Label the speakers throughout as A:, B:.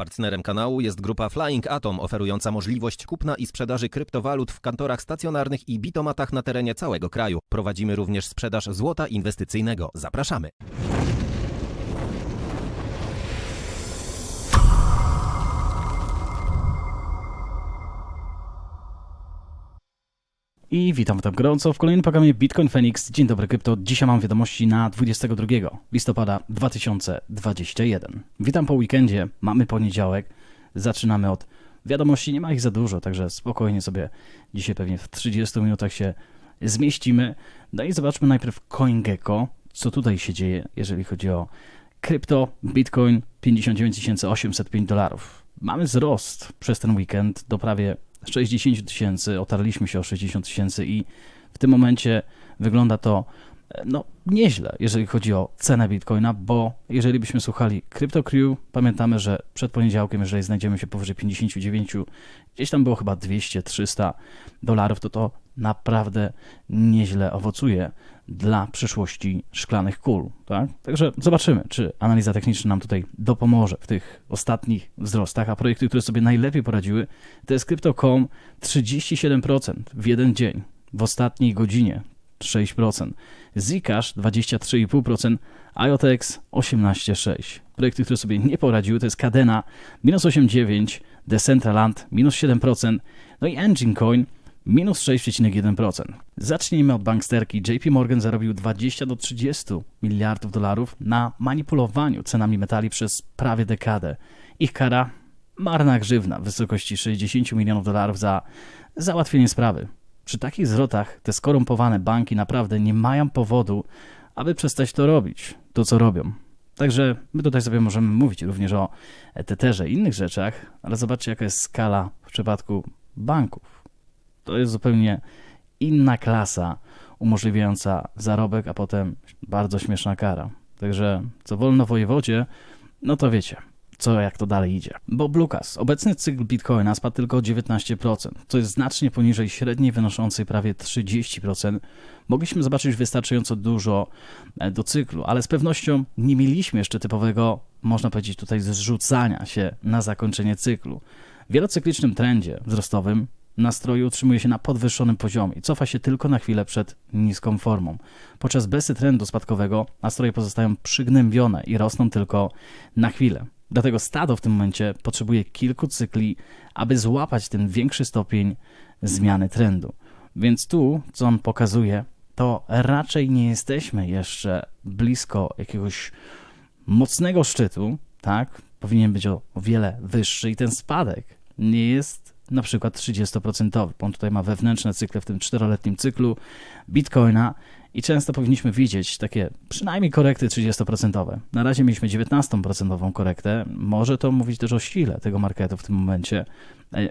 A: Partnerem kanału jest grupa Flying Atom, oferująca możliwość kupna i sprzedaży kryptowalut w kantorach stacjonarnych i bitomatach na terenie całego kraju. Prowadzimy również sprzedaż złota inwestycyjnego. Zapraszamy.
B: I witam tam gorąco w kolejnym programie Bitcoin Phoenix. Dzień dobry krypto. Dzisiaj mam wiadomości na 22 listopada 2021. Witam po weekendzie. Mamy poniedziałek. Zaczynamy od wiadomości. Nie ma ich za dużo, także spokojnie sobie dzisiaj pewnie w 30 minutach się zmieścimy. No i zobaczmy najpierw CoinGecko, co tutaj się dzieje, jeżeli chodzi o krypto. Bitcoin 59 805 dolarów. Mamy wzrost przez ten weekend do prawie 60 tysięcy, otarliśmy się o 60 tysięcy i w tym momencie wygląda to e, no nieźle, jeżeli chodzi o cenę Bitcoina, bo jeżeli byśmy słuchali Crypto Crew, pamiętamy, że przed poniedziałkiem, jeżeli znajdziemy się powyżej 59, gdzieś tam było chyba 200-300 dolarów, to to naprawdę nieźle owocuje dla przyszłości szklanych kul. Tak? Także zobaczymy, czy analiza techniczna nam tutaj dopomoże w tych ostatnich wzrostach, a projekty, które sobie najlepiej poradziły, to jest Crypto.com 37% w jeden dzień, w ostatniej godzinie 6%, Zcash 23,5%, IOTX 18,6%. Projekty, które sobie nie poradziły, to jest Cadena minus 8,9%, Decentraland minus 7%, no i Engine Coin minus 6,1%. Zacznijmy od banksterki. JP Morgan zarobił 20 do 30 miliardów dolarów na manipulowaniu cenami metali przez prawie dekadę. Ich kara marna grzywna w wysokości 60 milionów dolarów za załatwienie sprawy. Przy takich zwrotach te skorumpowane banki naprawdę nie mają powodu, aby przestać to robić, to co robią. Także my tutaj sobie możemy mówić również o Tetherze i innych rzeczach, ale zobaczcie jaka jest skala w przypadku banków. To jest zupełnie inna klasa umożliwiająca zarobek, a potem bardzo śmieszna kara. Także co wolno wojewodzie, no to wiecie, co jak to dalej idzie. Bob Lucas, obecny cykl Bitcoina spadł tylko o 19%, co jest znacznie poniżej średniej wynoszącej prawie 30%. Mogliśmy zobaczyć wystarczająco dużo e, do cyklu, ale z pewnością nie mieliśmy jeszcze typowego, można powiedzieć tutaj, zrzucania się na zakończenie cyklu. W wielocyklicznym trendzie wzrostowym nastroju utrzymuje się na podwyższonym poziomie i cofa się tylko na chwilę przed niską formą. Podczas besy trendu spadkowego nastroje pozostają przygnębione i rosną tylko na chwilę. Dlatego stado w tym momencie potrzebuje kilku cykli, aby złapać ten większy stopień zmiany trendu. Więc tu, co on pokazuje, to raczej nie jesteśmy jeszcze blisko jakiegoś mocnego szczytu, tak? Powinien być o, wiele wyższy i ten spadek nie jest na przykład 30%. On tutaj ma wewnętrzne cykle w tym czteroletnim cyklu Bitcoina i często powinniśmy widzieć takie przynajmniej korekty 30%. Na razie mieliśmy 19% korektę. Może to mówić też o sile tego marketu w tym momencie.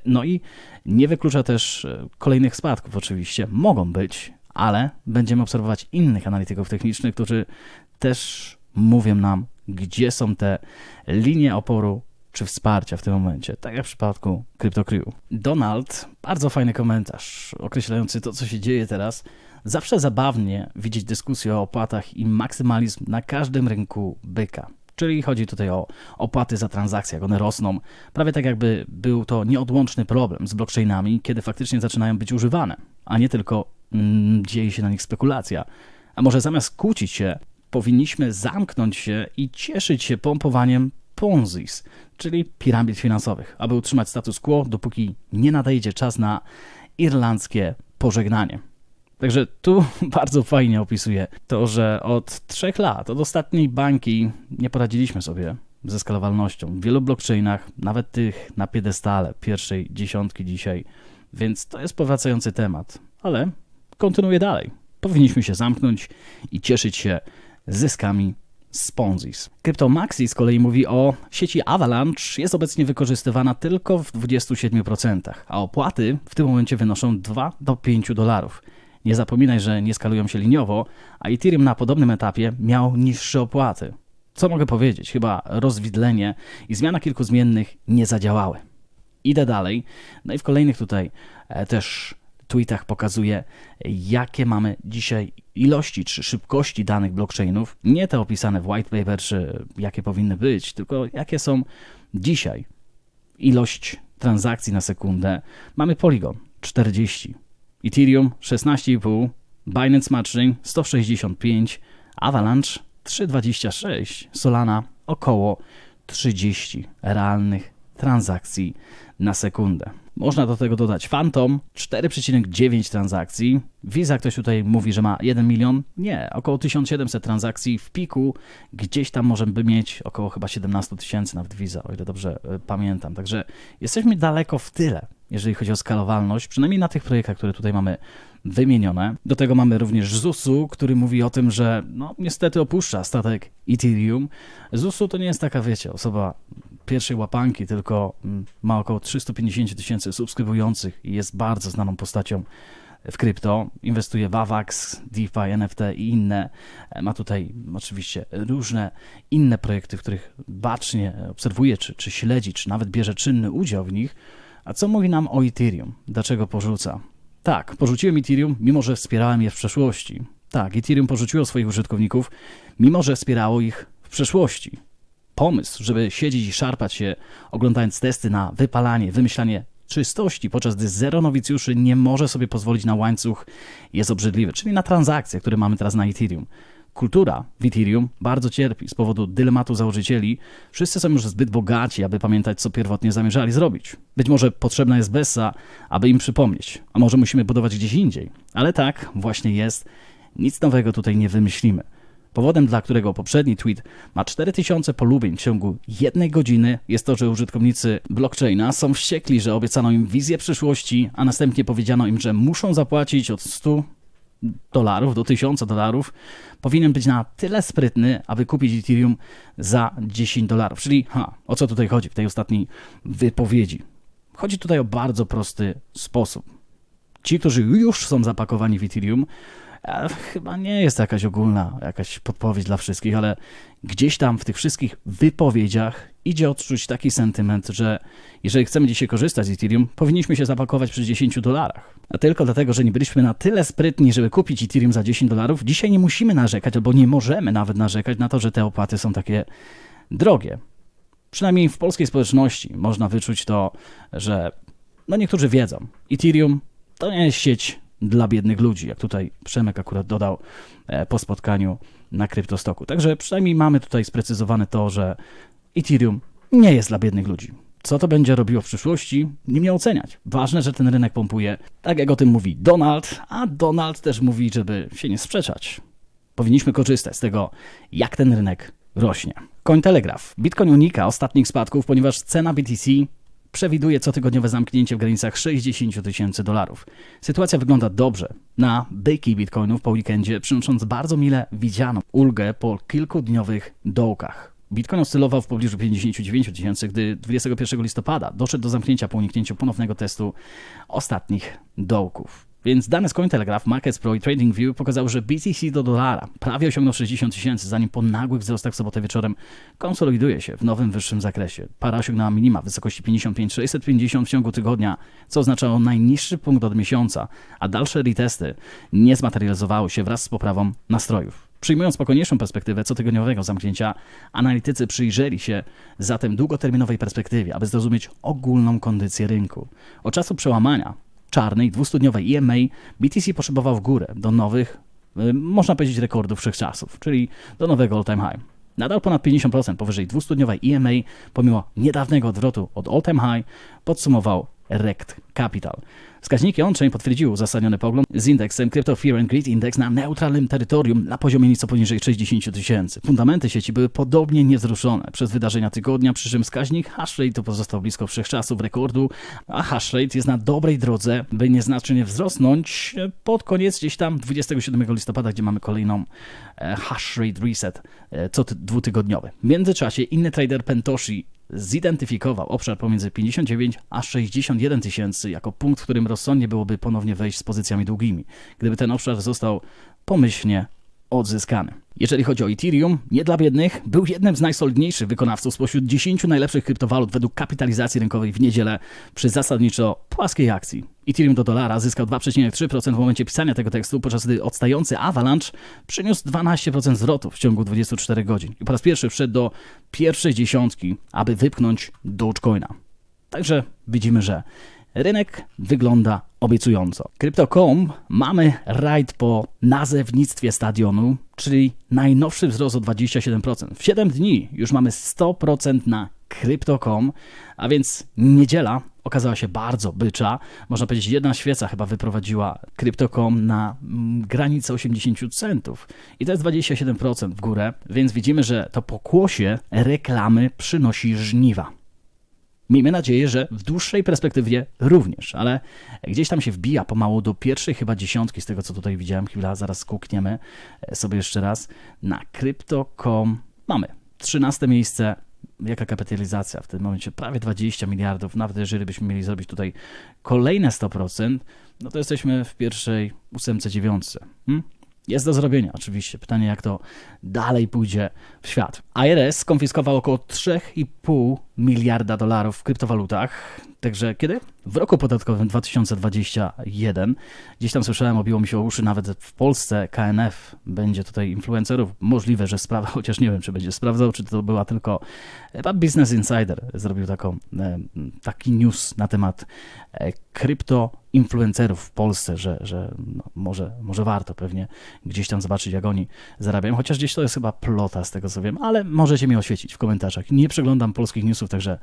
B: No i nie wyklucza też kolejnych spadków oczywiście. Mogą być, ale będziemy obserwować innych analityków technicznych, którzy też mówią nam, gdzie są te linie oporu czy wsparcia w tym momencie, tak jak w przypadku CryptoCrew. Donald, bardzo fajny komentarz określający to, co się dzieje teraz. Zawsze zabawnie widzieć dyskusję o opłatach i maksymalizm na każdym rynku byka. Czyli chodzi tutaj o opłaty za transakcje, jak one rosną, prawie tak jakby był to nieodłączny problem z blockchainami, kiedy faktycznie zaczynają być używane, a nie tylko mm, dzieje się na nich spekulacja. A może zamiast kłócić się, powinniśmy zamknąć się i cieszyć się pompowaniem Ponzis, czyli piramid finansowych, aby utrzymać status quo, dopóki nie nadejdzie czas na irlandzkie pożegnanie. Także tu bardzo fajnie opisuje to, że od trzech lat, od ostatniej bańki, nie poradziliśmy sobie ze skalowalnością. W wielu blockchainach, nawet tych na piedestale pierwszej dziesiątki dzisiaj, więc to jest powracający temat, ale kontynuuję dalej. Powinniśmy się zamknąć i cieszyć się zyskami z Ponzis. CryptoMaxi z kolei mówi o sieci Avalanche jest obecnie wykorzystywana tylko w 27%, a opłaty w tym momencie wynoszą 2 do 5 dolarów. Nie zapominaj, że nie skalują się liniowo, a Ethereum na podobnym etapie miał niższe opłaty. Co mogę powiedzieć? Chyba rozwidlenie i zmiana kilku zmiennych nie zadziałały. Idę dalej. No i w kolejnych tutaj e, też tweetach pokazuje, jakie mamy dzisiaj ilości czy szybkości danych blockchainów. Nie te opisane w white paper, czy jakie powinny być, tylko jakie są dzisiaj. ilość transakcji na sekundę, mamy Polygon 40, Ethereum 16,5, Binance Smart Chain 165, Avalanche 3,26, Solana około 30 realnych transakcji na sekundę. Można do tego dodać Phantom 4,9 transakcji. Visa ktoś tutaj mówi, że ma 1 milion. Nie, około 1700 transakcji w piku. Gdzieś tam możemy mieć około chyba 17 tysięcy nawet Visa, o ile dobrze e, pamiętam. Także jesteśmy daleko w tyle, jeżeli chodzi o skalowalność, przynajmniej na tych projektach, które tutaj mamy wymienione. Do tego mamy również ZUSu, który mówi o tym, że no niestety opuszcza statek Ethereum. ZUSu to nie jest taka, wiecie, osoba pierwszej łapanki, tylko mm, ma około 350 tysięcy subskrybujących i jest bardzo znaną postacią w krypto. Inwestuje w AVAX, DeFi, NFT i inne. E, Ma tutaj oczywiście różne inne projekty, w których bacznie obserwuje, czy, czy śledzi, czy nawet bierze czynny udział w nich. A co mówi nam o Ethereum? Dlaczego porzuca? Tak, porzuciłem Ethereum, mimo że wspierałem je w przeszłości. Tak, Ethereum porzuciło swoich użytkowników, mimo że wspierało ich w przeszłości. Pomysł, żeby siedzieć i szarpać się, oglądając testy na wypalanie, wymyślanie czystości, podczas gdy zero nowicjuszy nie może sobie pozwolić na łańcuch, jest obrzydliwy, czyli na transakcje, które mamy teraz na Ethereum. Kultura w Ethereum bardzo cierpi z powodu dylematu założycieli. Wszyscy są już zbyt bogaci, aby pamiętać, co pierwotnie zamierzali zrobić. Być może potrzebna jest Bessa, aby im przypomnieć, a może musimy budować gdzieś indziej. Ale tak właśnie jest. Nic nowego tutaj nie wymyślimy. Powodem, dla którego poprzedni tweet ma 4000 polubień w ciągu jednej godziny, jest to, że użytkownicy blockchaina są wściekli, że obiecano im wizję przyszłości, a następnie powiedziano im, że muszą zapłacić od 100 dolarów do 1000 dolarów. Powinien być na tyle sprytny, aby kupić Ethereum za 10 dolarów. Czyli, ha, o co tutaj chodzi w tej ostatniej wypowiedzi? Chodzi tutaj o bardzo prosty sposób. Ci, którzy już są zapakowani w Ethereum, chyba nie jest to jakaś ogólna jakaś podpowiedź dla wszystkich, ale gdzieś tam w tych wszystkich wypowiedziach idzie odczuć taki sentyment, że jeżeli chcemy dzisiaj korzystać z Ethereum, powinniśmy się zapakować przy 10 dolarach. A tylko dlatego, że nie byliśmy na tyle sprytni, żeby kupić Ethereum za 10 dolarów, dzisiaj nie musimy narzekać, albo nie możemy nawet narzekać na to, że te opłaty są takie drogie. Przynajmniej w polskiej społeczności można wyczuć to, że no niektórzy wiedzą, Ethereum to nie jest sieć dla biednych ludzi, jak tutaj Przemek akurat dodał e, po spotkaniu na kryptostoku. Także przynajmniej mamy tutaj sprecyzowane to, że Ethereum nie jest dla biednych ludzi. Co to będzie robiło w przyszłości, nie mnie oceniać. Ważne, że ten rynek pompuje, tak jak o tym mówi Donald, a Donald też mówi, żeby się nie sprzeczać. Powinniśmy korzystać z tego, jak ten rynek rośnie. Cointelegraph. Bitcoin unika ostatnich spadków, ponieważ cena BTC przewiduje cotygodniowe zamknięcie w granicach 60 tysięcy dolarów. Sytuacja wygląda dobrze na byki bitcoinów po weekendzie, przynosząc bardzo mile widzianą ulgę po kilkudniowych dołkach. Bitcoin oscylował w pobliżu 59 tysięcy, gdy 21 listopada doszedł do zamknięcia po uniknięciu ponownego testu ostatnich dołków. Więc dane z Cointelegraph, Markets Pro i TradingView pokazały, że BTC do dolara prawie osiągnął 60 tysięcy, zanim po nagłych wzrostach w sobotę wieczorem konsoliduje się w nowym, wyższym zakresie. Para osiągnęła minima w wysokości 55 650 w ciągu tygodnia, co oznaczało najniższy punkt od miesiąca, a dalsze retesty nie zmaterializowały się wraz z poprawą nastrojów. Przyjmując spokojniejszą perspektywę cotygodniowego zamknięcia, analitycy przyjrzeli się zatem długoterminowej perspektywie, aby zrozumieć ogólną kondycję rynku. Od czasu przełamania czarnej, dwustudniowej EMA BTC poszybował w górę do nowych, y, można powiedzieć, rekordów wszechczasów, czyli do nowego all-time high. Nadal ponad 50% powyżej dwustudniowej EMA, pomimo niedawnego odwrotu od all-time high, podsumował Rect Capital. Wskaźniki on-chain potwierdziły uzasadniony pogląd z indeksem Crypto Fear and Greed Index na neutralnym terytorium na poziomie nieco poniżej 60 tysięcy. Fundamenty sieci były podobnie niewzruszone przez wydarzenia tygodnia, przy czym wskaźnik hashrate pozostał blisko wszechczasów rekordu, a hashrate jest na dobrej drodze, by nieznacznie wzrosnąć pod koniec gdzieś tam 27 listopada, gdzie mamy kolejną e, hashrate reset e, co ty- dwutygodniowy. W międzyczasie inny trader Pentoshi zidentyfikował obszar pomiędzy 59 a 61 tysięcy jako punkt, w którym rozsądnie byłoby ponownie wejść z pozycjami długimi, gdyby ten obszar został pomyślnie odzyskany. Jeżeli chodzi o Ethereum, nie dla biednych, był jednym z najsolidniejszych wykonawców spośród 10 najlepszych kryptowalut według kapitalizacji rynkowej w niedzielę przy zasadniczo płaskiej akcji. Ethereum do dolara zyskał 2,3% w momencie pisania tego tekstu, podczas gdy odstający Avalanche przyniósł 12% zwrotu w ciągu 24 godzin i po raz pierwszy wszedł do pierwszej dziesiątki, aby wypchnąć Dogecoina. Także widzimy, że rynek wygląda obiecująco. Crypto.com mamy rajd po nazewnictwie stadionu, czyli najnowszy wzrost o 27%. W 7 dni już mamy 100% na Crypto.com, a więc niedziela okazała się bardzo bycza. Można powiedzieć, jedna świeca chyba wyprowadziła Crypto.com na mm, granicę 80 centów. I to jest 27% w górę, więc widzimy, że to pokłosie reklamy przynosi żniwa. Miejmy nadzieję, że w dłuższej perspektywie również, ale gdzieś tam się wbija pomału do pierwszej chyba dziesiątki z tego, co tutaj widziałem. Chwila, zaraz kukniemy sobie jeszcze raz. Na Crypto.com mamy 13 miejsce. Jaka kapitalizacja w tym momencie? Prawie 20 miliardów. Nawet jeżeli byśmy mieli zrobić tutaj kolejne 100%, no to jesteśmy w pierwszej ósemce, dziewiątce. Hmm? Jest do zrobienia, oczywiście. Pytanie, jak to dalej pójdzie w świat. IRS skonfiskował około 3,5 miliarda dolarów w kryptowalutach. Także kiedy? W roku podatkowym 2021. Gdzieś tam słyszałem, obiło mi się o uszy, nawet w Polsce KNF będzie tutaj influencerów. Możliwe, że sprawa, chociaż nie wiem, czy będzie sprawdzał, czy to była tylko chyba Business Insider zrobił taką, e, taki news na temat e, krypto influencerów w Polsce, że, że no, może, może warto pewnie gdzieś tam zobaczyć, jak oni zarabiają, chociaż gdzieś to jest chyba plota z tego, co wiem, ale możecie mi oświecić w komentarzach. Nie przeglądam polskich newsów, także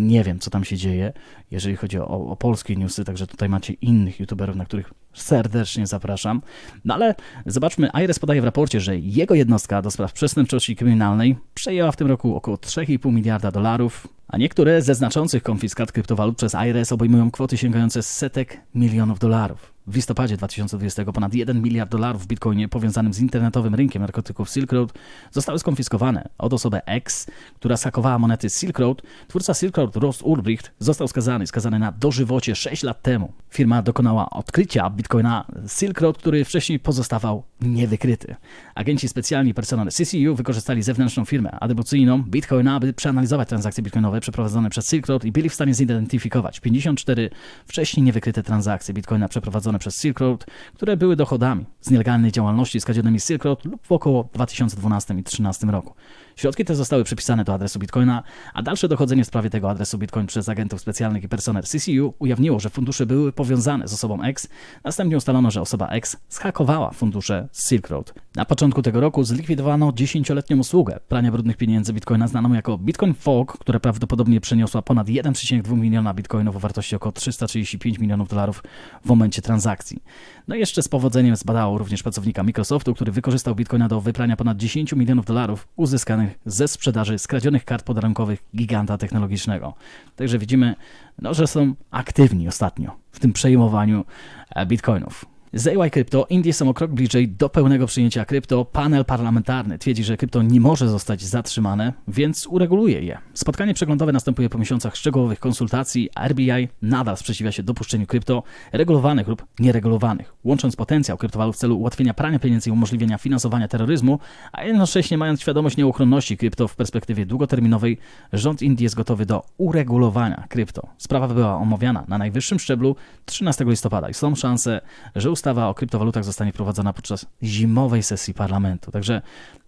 B: nie wiem, co tam się dzieje, jeżeli chodzi o, o polskie newsy, także tutaj macie innych youtuberów, na których serdecznie zapraszam. No ale zobaczmy, IRS podaje w raporcie, że jego jednostka do spraw przestępczości kryminalnej przejęła w tym roku około 3,5 miliarda dolarów, a niektóre ze znaczących konfiskat kryptowalut przez IRS obejmują kwoty sięgające setek milionów dolarów. W listopadzie 2020 ponad 1 miliard dolarów w bitcoinie powiązanym z internetowym rynkiem narkotyków Silk Road zostały skonfiskowane od osoby X, która sakowała monety Silk Road. Twórca Silk Road, Ross Ulbricht, został skazany, skazany na dożywocie 6 lat temu. Firma dokonała odkrycia bitcoina Silk Road, który wcześniej pozostawał niewykryty. Agenci specjalni personel CCU wykorzystali zewnętrzną firmę adebocyjną Bitcoina, aby przeanalizować transakcje bitcoinowe przeprowadzone przez Silk Road i byli w stanie zidentyfikować 54 wcześniej niewykryte transakcje bitcoina przeprowadzone przez Silk Road, które były dochodami z nielegalnej działalności z Silk Road lub w około 2012 i 2013 roku. Środki te zostały przypisane do adresu Bitcoina, a dalsze dochodzenie w sprawie tego adresu Bitcoin przez agentów specjalnych i personel CCU ujawniło, że fundusze były powiązane z osobą X. Następnie ustalono, że osoba X zhakowała fundusze z Silk Road. Na początku tego roku zlikwidowano 10-letnią usługę prania brudnych pieniędzy Bitcoina znaną jako Bitcoin Fog, która prawdopodobnie przeniosła ponad 1,2 miliona bitcoinów o wartości około 335 milionów dolarów w momencie transakcji. No i jeszcze z powodzeniem zbadało również pracownika Microsoftu, który wykorzystał Bitcoina do wyprania ponad 10 milionów dolarów uzyskanych ze sprzedaży skradzionych kart podarunkowych giganta technologicznego. Także widzimy, no, że są aktywni ostatnio w tym przejmowaniu e, bitcoinów. Z AY Crypto Indie są o krok bliżej do pełnego przyjęcia krypto. Panel parlamentarny twierdzi, że krypto nie może zostać zatrzymane, więc ureguluje je. Spotkanie przeglądowe następuje po miesiącach szczegółowych konsultacji, a RBI nadal sprzeciwia się dopuszczeniu krypto regulowanych lub nieregulowanych, łącząc potencjał kryptowalut w celu ułatwienia prania pieniędzy i umożliwienia finansowania terroryzmu, a jednocześnie mając świadomość nieuchronności krypto w perspektywie długoterminowej, rząd Indii jest gotowy do uregulowania krypto. Sprawa była omawiana na najwyższym szczeblu 13 listopada i są szanse, że ustawa o kryptowalutach zostanie wprowadzona podczas zimowej sesji parlamentu. Także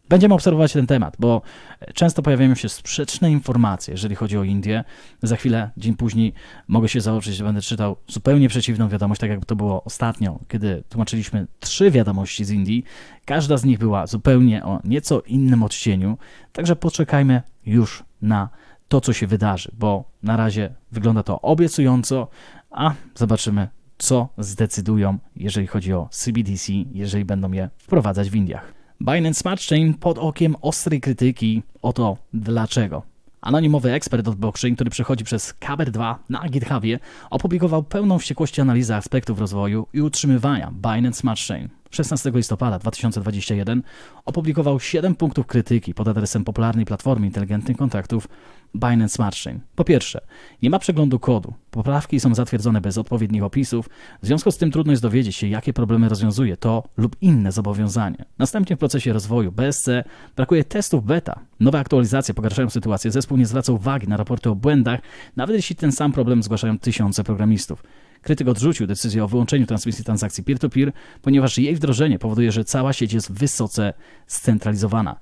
B: będziemy obserwować ten temat, bo często pojawiają się sprzeczne informacje, jeżeli chodzi o Indię. Za chwilę, dzień później mogę się założyć, że będę czytał zupełnie przeciwną wiadomość, tak jak to było ostatnio, kiedy tłumaczyliśmy trzy wiadomości z Indii. Każda z nich była zupełnie o nieco innym odcieniu, także poczekajmy już na to, co się wydarzy, bo na razie wygląda to obiecująco, a zobaczymy, co zdecydują, jeżeli chodzi o CBDC, jeżeli będą je wprowadzać w Indiach. Binance Smart Chain pod okiem ostrej krytyki o to dlaczego. Anonimowy ekspert od blockchain, który przechodzi przez Kaber 2 na GitHubie, opublikował pełną wściekłości analizę aspektów rozwoju i utrzymywania Binance Smart Chain. 16 listopada 2021 opublikował 7 punktów krytyki pod adresem popularnej platformy inteligentnych kontaktów Binance Smart Chain. Po pierwsze, nie ma przeglądu kodu. Poprawki są zatwierdzone bez odpowiednich opisów, w związku z tym trudno jest dowiedzieć się, jakie problemy rozwiązuje to lub inne zobowiązanie. Następnie w procesie rozwoju BSC brakuje testów beta. Nowe aktualizacje pogarszają sytuację, zespół nie zwraca uwagi na raporty o błędach, nawet jeśli ten sam problem zgłaszają tysiące programistów. Krytyk odrzucił decyzję o wyłączeniu transmisji transakcji peer-to-peer, ponieważ jej wdrożenie powoduje, że cała sieć jest wysoce scentralizowana.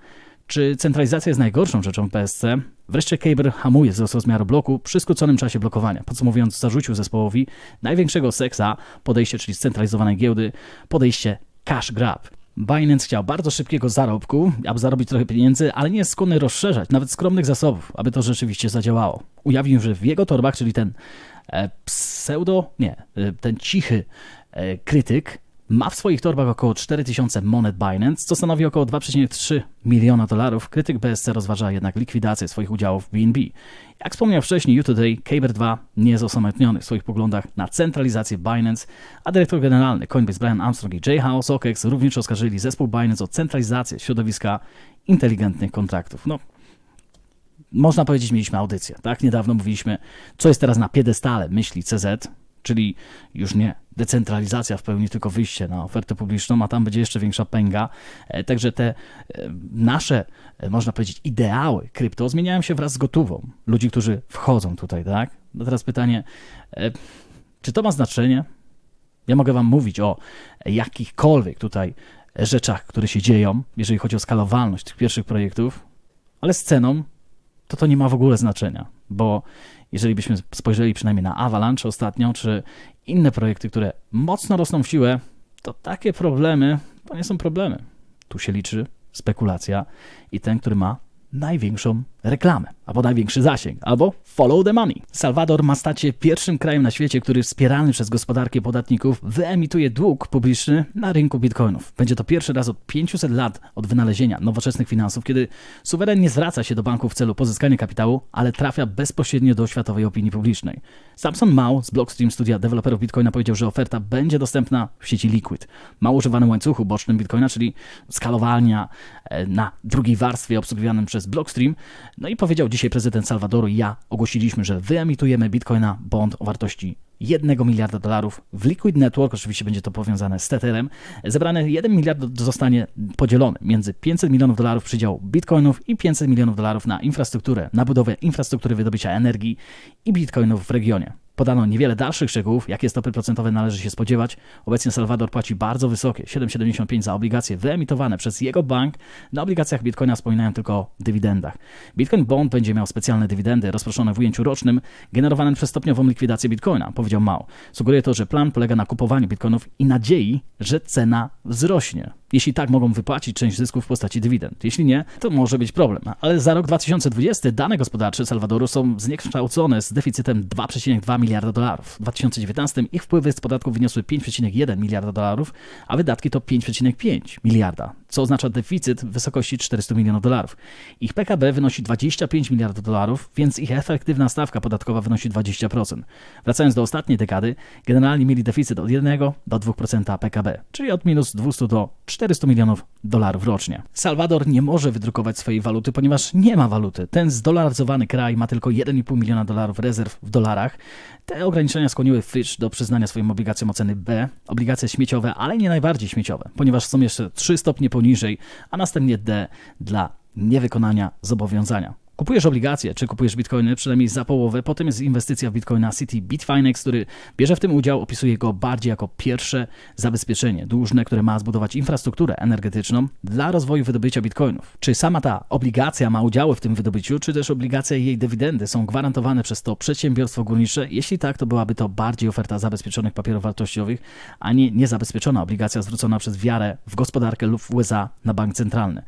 B: Czy centralizacja jest najgorszą rzeczą w PSC? Wreszcie Kaber hamuje wzrost rozmiaru bloku przy skróconym czasie blokowania. Podsumowując, zarzucił zespołowi największego seksa podejście, czyli scentralizowanej giełdy, podejście cash grab. Binance chciał bardzo szybkiego zarobku, aby zarobić trochę pieniędzy, ale nie jest skłonny rozszerzać nawet skromnych zasobów, aby to rzeczywiście zadziałało. Ujawnił, że w jego torbach, czyli ten pseudo, nie, e, ten cichy e, krytyk ma w swoich torbach około 4000 monet Binance, co stanowi około 2,3 miliona dolarów. Krytyk BSC rozważa jednak likwidację swoich udziałów w BNB. Jak wspomniał wcześniej U-Today, Kaber 2 nie jest osamotniony w swoich poglądach na centralizację Binance, a dyrektor generalny Coinbase Brian Armstrong i Jay z OKEX również oskarżyli zespół Binance o centralizację środowiska inteligentnych kontraktów. No, można powiedzieć, mieliśmy audycję, tak? Niedawno mówiliśmy, co jest teraz na piedestale myśli CZ, czyli już nie decentralizacja w pełni, tylko wyjście na ofertę publiczną, a tam będzie jeszcze większa pęga. E, Także te e, nasze, e, można powiedzieć, ideały krypto zmieniają się wraz z gotową. Ludzi, którzy wchodzą tutaj, tak? No teraz pytanie, czy to ma znaczenie? Ja mogę Wam mówić o jakichkolwiek tutaj rzeczach, które się dzieją, jeżeli chodzi o skalowalność tych pierwszych projektów, ale z ceną to to nie ma w ogóle znaczenia, bo jeżeli byśmy spojrzeli przynajmniej na Avalanche ostatnio, czy inne projekty, które mocno rosną w siłę, to takie problemy to nie są problemy. Tu się liczy spekulacja i ten, który ma największą reklamę, albo największy zasięg, albo follow the money. Salwador ma stać się pierwszym krajem na świecie, który wspierany przez gospodarkę podatników wyemituje dług publiczny na rynku bitcoinów. Będzie to pierwszy raz od 500 lat od wynalezienia nowoczesnych finansów, kiedy suweren nie zwraca się do banków w celu pozyskania kapitału, ale trafia bezpośrednio do światowej opinii publicznej. Samson Mao z Blockstream Studia deweloperów Bitcoina powiedział, że oferta będzie dostępna w sieci Liquid. Mało używanym łańcuchu bocznym Bitcoina, czyli skalowalnia e, na drugiej warstwie obsługiwanym przez Blockstream. No i powiedział dzisiaj prezydent Salwadoru i ja ogłosiliśmy, że wyemitujemy Bitcoina bond o wartości 1 miliarda dolarów w Liquid Network, oczywiście będzie to powiązane z Tetherem. Zebrane 1 miliard zostanie podzielony między 500 milionów dolarów przydziału bitcoinów i 500 milionów dolarów na infrastrukturę, na budowę infrastruktury wydobycia energii i bitcoinów w regionie. Podano niewiele dalszych szczegółów, jakie stopy procentowe należy się spodziewać. Obecnie Salwador płaci bardzo wysokie 7,75 za obligacje wyemitowane przez jego bank. Na obligacjach Bitcoina wspominają tylko o dywidendach. Bitcoin Bond będzie miał specjalne dywidendy rozproszone w ujęciu rocznym, generowane przez stopniową likwidację Bitcoina, powiedział Mao. Sugeruje to, że plan polega na kupowaniu Bitcoinów i nadziei, że cena wzrośnie. Jeśli tak, mogą wypłacić część zysków w postaci dywidend. Jeśli nie, to może być problem. Ale za rok 2020 dane gospodarcze Salwadoru są zniekształcone z deficytem 2,2 miliarda dolarów. W 2019 ich wpływy z podatków wyniosły 5,1 miliarda dolarów, a wydatki to 5,5 miliarda, co oznacza deficyt w wysokości 400 milionów dolarów. Ich PKB wynosi 25 miliardów dolarów, więc ich efektywna stawka podatkowa wynosi 20%. Wracając do ostatniej dekady, generalnie mieli deficyt od 1 do 2% PKB, czyli od minus 200 do 400 milionów dolarów rocznie. Salwador nie może wydrukować swojej waluty, ponieważ nie ma waluty. Ten zdolaryzowany kraj ma tylko 1,5 miliona dolarów rezerw w dolarach. Te ograniczenia skłoniły Fitch do przyznania swoim obligacjom oceny B, obligacje śmieciowe, ale nie najbardziej śmieciowe, ponieważ są jeszcze 3 stopnie poniżej, a następnie D dla niewykonania zobowiązania. Kupujesz obligacje, czy kupujesz bitcoiny przynajmniej za połowę, potem jest inwestycja w bitcoina City Bitfinex, który bierze w tym udział, opisuje go bardziej jako pierwsze zabezpieczenie dłużne, które ma zbudować infrastrukturę energetyczną dla rozwoju wydobycia bitcoinów. Czy sama ta obligacja ma udziały w tym wydobyciu, czy też obligacja i jej dywidendy są gwarantowane przez to przedsiębiorstwo górnicze? Jeśli tak, to byłaby to bardziej oferta zabezpieczonych papierów wartościowych, a nie niezabezpieczona obligacja zwrócona przez wiarę w gospodarkę lub w USA na bank centralny.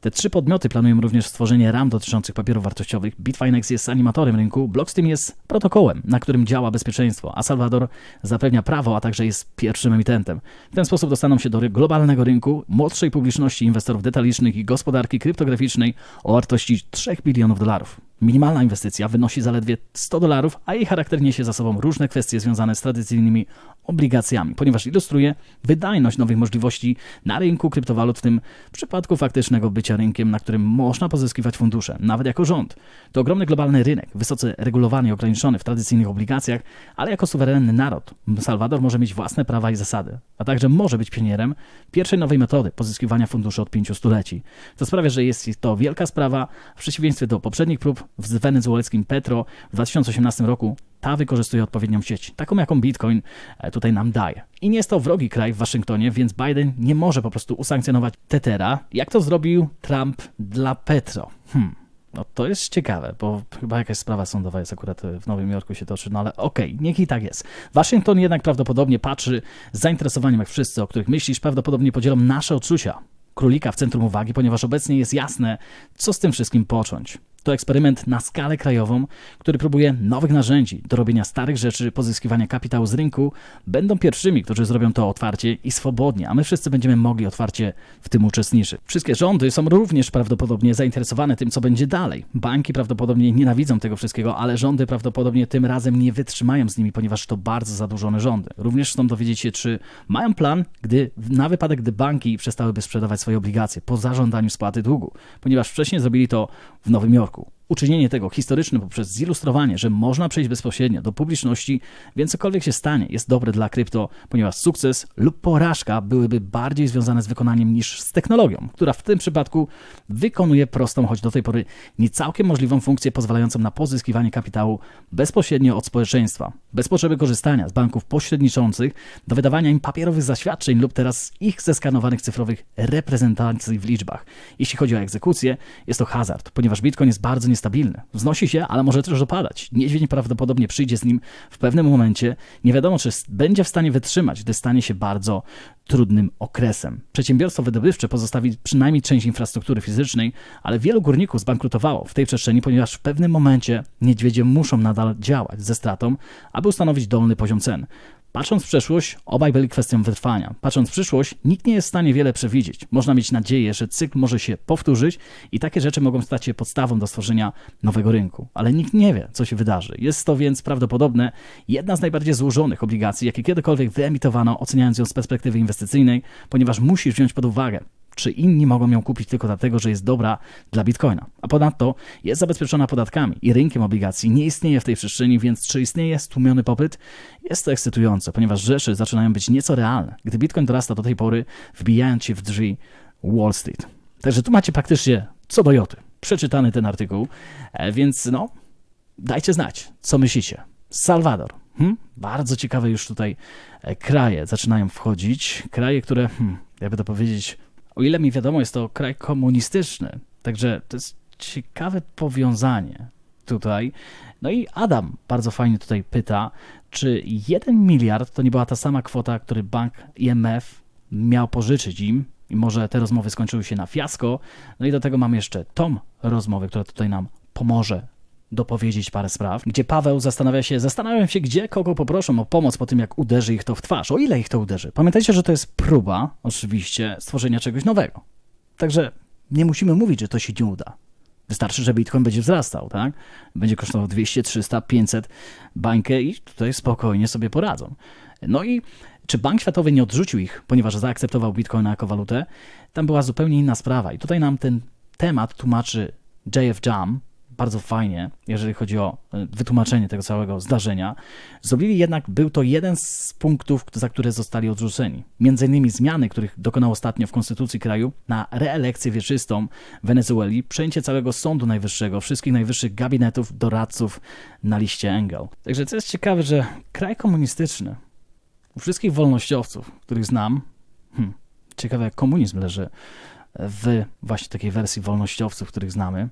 B: Te trzy podmioty planują również stworzenie ram dotyczących papierów wartościowych. Bitfinex jest animatorem rynku, Blockstream jest protokołem, na którym działa bezpieczeństwo, a Salvador zapewnia prawo, a także jest pierwszym emitentem. W ten sposób dostaną się do globalnego rynku młodszej publiczności inwestorów detalicznych i gospodarki kryptograficznej o wartości 3 bilionów dolarów. Minimalna inwestycja wynosi zaledwie 100 dolarów, a jej charakter niesie za sobą różne kwestie związane z tradycyjnymi obligacjami, ponieważ ilustruje wydajność nowych możliwości na rynku kryptowalut, w tym przypadku faktycznego bycia rynkiem, na którym można pozyskiwać fundusze, nawet jako rząd. To ogromny globalny rynek, wysoce regulowany i ograniczony w tradycyjnych obligacjach, ale jako suwerenny naród Salwador może mieć własne prawa i zasady, a także może być pionierem pierwszej nowej metody pozyskiwania funduszy od pięciu stuleci. To sprawia, że jest to wielka sprawa, w przeciwieństwie do poprzednich prób w wenezuelskim Petro w 2018 roku ta wykorzystuje odpowiednią sieć, taką jaką Bitcoin e, tutaj nam daje. I nie jest to wrogi kraj w Waszyngtonie, więc Biden nie może po prostu usankcjonować Tethera, jak to zrobił Trump dla Petro. Hmm. No to jest ciekawe, bo chyba jakaś sprawa sądowa jest akurat w Nowym Jorku się toczy, no ale okej, niech i tak jest. Waszyngton jednak prawdopodobnie patrzy z zainteresowaniem, jak wszyscy, o których myślisz, prawdopodobnie podzielą nasze odczucia królika w centrum uwagi, ponieważ obecnie jest jasne, co z tym wszystkim począć. To eksperyment na skalę krajową, który próbuje nowych narzędzi do robienia starych rzeczy, pozyskiwania kapitału z rynku. Będą pierwszymi, którzy zrobią to otwarcie i swobodnie, a my wszyscy będziemy mogli otwarcie w tym uczestniczyć. Wszystkie rządy są również prawdopodobnie zainteresowane tym, co będzie dalej. Banki prawdopodobnie nienawidzą tego wszystkiego, ale rządy prawdopodobnie tym razem nie wytrzymają z nimi, ponieważ to bardzo zadłużone rządy. Również chcą dowiedzieć się, czy mają plan, gdy na wypadek, gdy banki przestałyby sprzedawać swoje obligacje po zażądaniu spłaty długu, ponieważ wcześniej zrobili to w Nowym Jorku. Marco. Uczynienie tego historycznym poprzez zilustrowanie, że można przejść bezpośrednio do publiczności, więc cokolwiek się stanie, jest dobre dla krypto, ponieważ sukces lub porażka byłyby bardziej związane z wykonaniem niż z technologią, która w tym przypadku wykonuje prostą, choć do tej pory nie całkiem możliwą funkcję pozwalającą na pozyskiwanie kapitału bezpośrednio od społeczeństwa, bez potrzeby korzystania z banków pośredniczących do wydawania im papierowych zaświadczeń lub teraz ich zeskanowanych cyfrowych reprezentacji w liczbach. Jeśli chodzi o egzekucję, jest to hazard, ponieważ Bitcoin jest bardzo niestabilny. Wznosi się, ale może też opadać. Niedźwiedź prawdopodobnie przyjdzie z nim w pewnym momencie. Nie wiadomo, czy będzie w stanie wytrzymać, gdy stanie się bardzo trudnym okresem. Przedsiębiorstwo wydobywcze pozostawi przynajmniej część infrastruktury fizycznej, ale wielu górników zbankrutowało w tej przestrzeni, ponieważ w pewnym momencie niedźwiedzie muszą nadal działać ze stratą, aby ustanowić dolny poziom cen. Patrząc w przeszłość, obaj byli kwestią wytrwania. Patrząc w przyszłość, nikt nie jest w stanie wiele przewidzieć. Można mieć nadzieję, że cykl może się powtórzyć i takie rzeczy mogą stać się podstawą do stworzenia nowego rynku. Ale nikt nie wie, co się wydarzy. Jest to więc prawdopodobne jedna z najbardziej złożonych obligacji, jakie kiedykolwiek wyemitowano, oceniając ją z perspektywy inwestycyjnej, ponieważ musisz wziąć pod uwagę czy inni mogą ją kupić tylko dlatego, że jest dobra dla bitcoina. A ponadto jest zabezpieczona podatkami i rynkiem obligacji nie istnieje w tej przestrzeni, więc czy istnieje stłumiony popyt? Jest to ekscytujące, ponieważ rzeczy zaczynają być nieco realne, gdy bitcoin dorasta do tej pory, wbijając się w drzwi Wall Street. Także tu macie praktycznie co do joty. Przeczytany ten artykuł, e, więc no, dajcie znać, co myślicie. Salwador. Hmm? Bardzo ciekawe już tutaj e, kraje zaczynają wchodzić. Kraje, które, hmm, jakby to powiedzieć, o ile mi wiadomo, jest to kraj komunistyczny. Także to jest ciekawe powiązanie tutaj. No i Adam bardzo fajnie tutaj pyta, czy 1 miliard to nie była ta sama kwota, który bank IMF miał pożyczyć im i może te rozmowy skończyły się na fiasko. No i do tego mamy jeszcze tom rozmowy, która tutaj nam pomoże dopowiedzieć parę spraw, gdzie Paweł zastanawia się, zastanawiam się, gdzie kogo poproszą o pomoc po tym, jak uderzy ich to w twarz. O ile ich to uderzy? Pamiętajcie, że to jest próba, oczywiście, stworzenia czegoś nowego. Także nie musimy mówić, że to się nie uda. Wystarczy, że Bitcoin będzie wzrastał, tak? Będzie kosztował 200, 300, 500 bańkę i tutaj spokojnie sobie poradzą. No i czy Bank Światowy nie odrzucił ich, ponieważ zaakceptował Bitcoina jako walutę? Tam była zupełnie inna sprawa. I tutaj nam ten temat tłumaczy JF Jam, bardzo fajnie, jeżeli chodzi o e, wytłumaczenie tego całego zdarzenia. Zrobili jednak, był to jeden z punktów, za które zostali odrzuceni. Między innymi zmiany, których dokonał ostatnio w konstytucji kraju na reelekcję wieczystą Wenezueli, przejęcie całego Sądu Najwyższego, wszystkich najwyższych gabinetów, doradców na liście Engel. Także to jest ciekawe, że kraj komunistyczny, u wszystkich wolnościowców, których znam, hmm, ciekawe jak komunizm leży w właśnie takiej wersji wolnościowców, których znamy,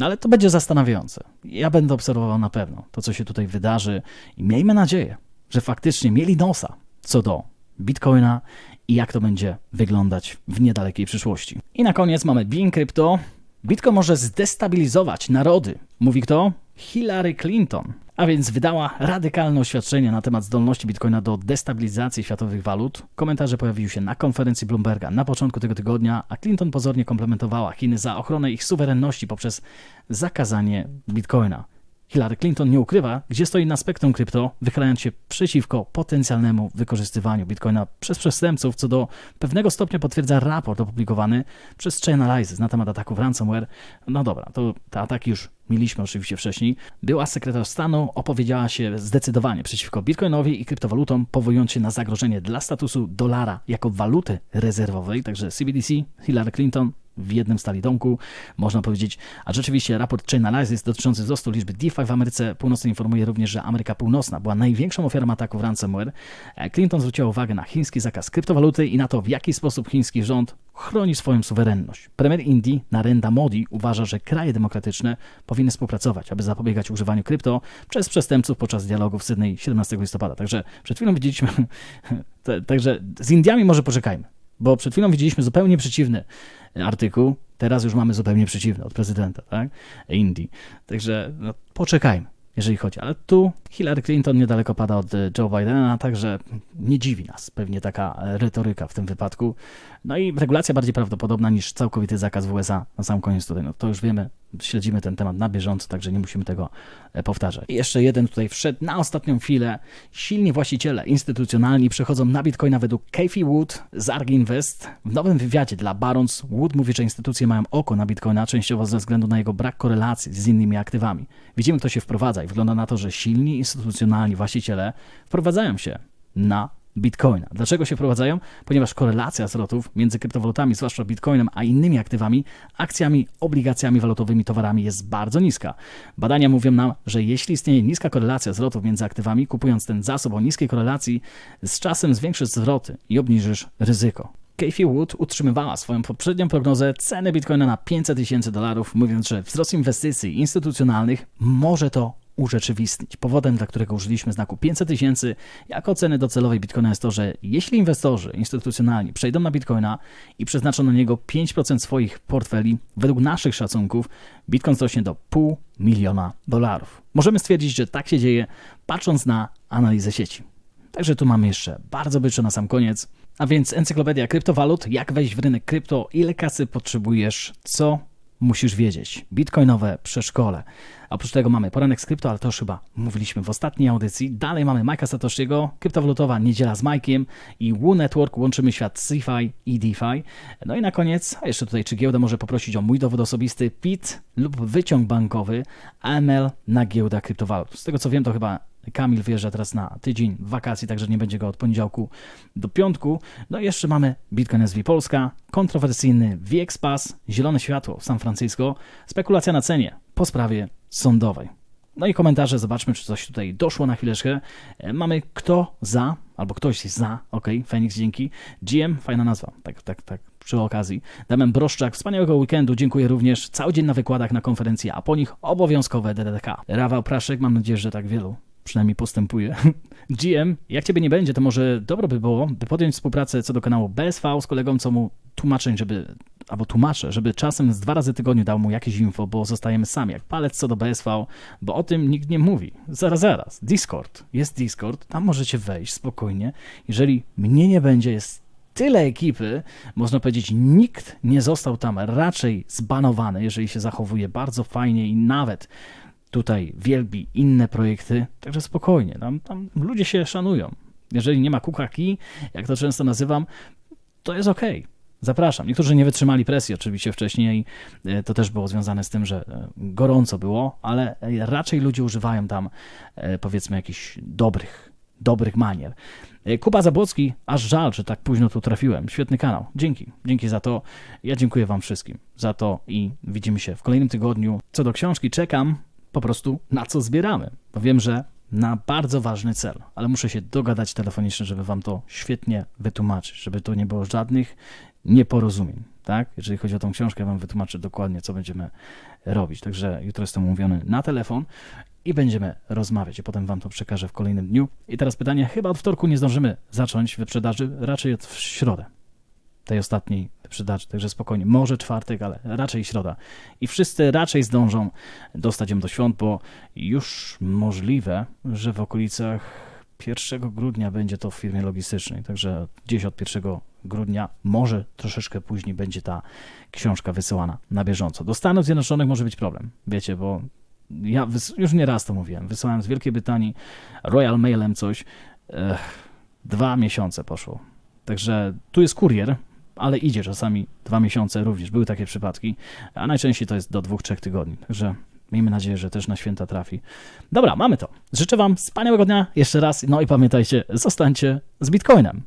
B: no ale to będzie zastanawiające. Ja będę obserwował na pewno to, co się tutaj wydarzy i miejmy nadzieję, że faktycznie mieli nosa co do Bitcoina i jak to będzie wyglądać w niedalekiej przyszłości. I na koniec mamy Bean Crypto. Bitcoin może zdestabilizować narody. Mówi kto? Hillary Clinton. A więc wydała radykalne oświadczenie na temat zdolności Bitcoina do destabilizacji światowych walut. Komentarze pojawiły się na konferencji Bloomberga na początku tego tygodnia, a Clinton pozornie komplementowała Chiny za ochronę ich suwerenności poprzez zakazanie Bitcoina. Hillary Clinton nie ukrywa, gdzie stoi na spektrum krypto, wychylając się przeciwko potencjalnemu wykorzystywaniu bitcoina przez przestępców, co do pewnego stopnia potwierdza raport opublikowany przez Chainalysis na temat ataków ransomware. No dobra, to te ataki już mieliśmy oczywiście wcześniej. Była sekretarz stanu, opowiedziała się zdecydowanie przeciwko bitcoinowi i kryptowalutom, powołując się na zagrożenie dla statusu dolara jako waluty rezerwowej, także CBDC, Hillary Clinton w jednym stali domku, można powiedzieć. A rzeczywiście raport Chain Analysis dotyczący wzrostu liczby DeFi w Ameryce Północnej informuje również, że Ameryka Północna była największą ofiarą ataków ransomware. E, Clinton zwróciła uwagę na chiński zakaz kryptowaluty i na to, w jaki sposób chiński rząd chroni swoją suwerenność. Premier Indii Narendra Modi uważa, że kraje demokratyczne powinny współpracować, aby zapobiegać używaniu krypto przez przestępców podczas dialogu w Sydney 17 listopada. Także przed chwilą widzieliśmy, także z Indiami może poczekajmy, bo przed chwilą widzieliśmy zupełnie przeciwny artykuł, teraz już mamy zupełnie przeciwny od prezydenta tak? Indii. Także no, poczekajmy, jeżeli chodzi. Ale tu Hillary Clinton niedaleko pada od e, Joe Bidena, także nie dziwi nas pewnie taka e, retoryka w tym wypadku. No i regulacja bardziej prawdopodobna niż całkowity zakaz w USA. Na sam koniec tutaj, no to już wiemy, śledzimy ten temat na bieżąco, także nie musimy tego e, powtarzać. I jeszcze jeden tutaj wszedł na ostatnią chwilę. Silni właściciele instytucjonalni przechodzą na Bitcoina według Kathy Wood z ARG Invest. W nowym wywiadzie dla Barons Wood mówi, że instytucje mają oko na Bitcoina częściowo ze względu na jego brak korelacji z innymi aktywami. Widzimy, kto się wprowadza i wygląda na to, że silni instytucjonalni właściciele wprowadzają się na Bitcoina. Dlaczego się wprowadzają? Ponieważ korelacja zwrotów między kryptowalutami, zwłaszcza Bitcoinem, a innymi aktywami, akcjami, obligacjami walutowymi, towarami jest bardzo niska. Badania mówią nam, że jeśli istnieje niska korelacja zwrotów między aktywami, kupując ten zasób o niskiej korelacji, z czasem zwiększysz zwroty i obniżysz ryzyko. Kathy Wood utrzymywała swoją poprzednią prognozę ceny Bitcoina na 500 tysięcy dolarów, mówiąc, że wzrost inwestycji instytucjonalnych może to urzeczywistnić. Powodem, dla którego użyliśmy znaku 500 tysięcy jako ceny docelowej Bitcoina jest to, że jeśli inwestorzy instytucjonalni przejdą na Bitcoina i przeznaczą na niego 5% swoich portfeli, według naszych szacunków Bitcoin wzrośnie do pół miliona dolarów. Możemy stwierdzić, że tak się dzieje, patrząc na analizę sieci. Także tu mamy jeszcze bardzo byczo na sam koniec. A więc encyklopedia kryptowalut, jak wejść w rynek krypto, ile kasy potrzebujesz, co musisz wiedzieć. Bitcoinowe przeszkole. Oprócz tego mamy poranek z krypto, ale to już chyba mówiliśmy w ostatniej audycji. Dalej mamy Majka Satoshiego, kryptowalutowa niedziela z Majkiem i Woo Network, łączymy świat CeFi i DeFi. No i na koniec, a jeszcze tutaj, czy giełda może poprosić o mój dowód osobisty, PIT lub wyciąg bankowy AML na giełda kryptowalut. Z tego co wiem, to chyba Kamil wyjeżdża teraz na tydzień wakacji, także nie będzie go od poniedziałku do piątku. No i jeszcze mamy Bitcoin SV Polska, kontrowersyjny VXPass, zielone światło w San Francisco, spekulacja na cenie po sprawie sądowej. No i komentarze, zobaczmy, czy coś tutaj doszło na chwileczkę. E, Mamy kto za, albo ktoś za, ok, Fenix, dzięki. GM, fajna nazwa, tak, tak, tak, przy okazji. Damian Broszczak, wspaniałego weekendu, dziękuję również. Cały dzień na wykładach na konferencji, a po nich obowiązkowe DDK. Rafał Praszek, mam nadzieję, że tak wielu przynajmniej postępuje. GM, jak ciebie nie będzie, to może dobro by było, by podjąć współpracę co do kanału BSV z kolegą, co mu tłumaczeń, żeby, albo tłumaczę, żeby czasem z dwa razy tygodniu dał mu jakieś info, bo zostajemy sami, jak palec co do BSV, bo o tym nikt nie mówi. Zaraz, zaraz. Discord. Jest Discord, tam możecie wejść spokojnie. Jeżeli mnie nie będzie, jest tyle ekipy, można powiedzieć, nikt nie został tam raczej zbanowany, jeżeli się zachowuje bardzo fajnie i nawet tutaj wielbi inne projekty, także spokojnie, tam, tam ludzie się szanują. Jeżeli nie ma kukaki, jak to często nazywam, to jest ok. Zapraszam. Niektórzy nie wytrzymali presji oczywiście wcześniej. e, To też było związane z tym, że e, gorąco było, ale e, raczej ludzie używają tam powiedzmy jakichś dobrych, dobrych manier. Kuba Zabłocki, aż żal, że tak późno tu trafiłem. Świetny kanał. Dzięki. Dzięki za to. Ja dziękuję Wam wszystkim za to i widzimy się w kolejnym tygodniu. Co do książki, czekam po prostu na co zbieramy. Bo wiem, że na bardzo ważny cel, ale muszę się dogadać telefonicznie, żeby Wam to świetnie wytłumaczyć, żeby tu nie było żadnych nieporozumień. Tak? Jeżeli chodzi o tą książkę, Wam wytłumaczę dokładnie, co będziemy robić. Także jutro jestem umówiony na telefon i będziemy rozmawiać, i potem Wam to przekażę w kolejnym dniu. I teraz pytanie, chyba od wtorku nie zdążymy zacząć wyprzedaży, raczej od w środę tej ostatniej wyprzedaży, także spokojnie, może czwartek, ale raczej środa. I wszyscy raczej zdążą dostać ją do świąt, bo już możliwe, że w okolicach 1 grudnia będzie to w firmie logistycznej, także gdzieś od 1 grudnia, może troszeczkę później będzie ta książka wysyłana na bieżąco. Do Stanów Zjednoczonych może być problem, wiecie, bo ja już nie raz to mówiłem, wysłałem z Wielkiej Brytanii Royal Mailem coś, Ech, dwa miesiące poszło. Także tu jest kurier, ale idzie czasami dwa miesiące również. Były takie przypadki, a najczęściej to jest do dwóch, trzech tygodni. Także miejmy nadzieję, że też na święta trafi. Dobra, mamy to. Życzę Wam wspaniałego dnia jeszcze raz. No i pamiętajcie, zostańcie z Bitcoinem.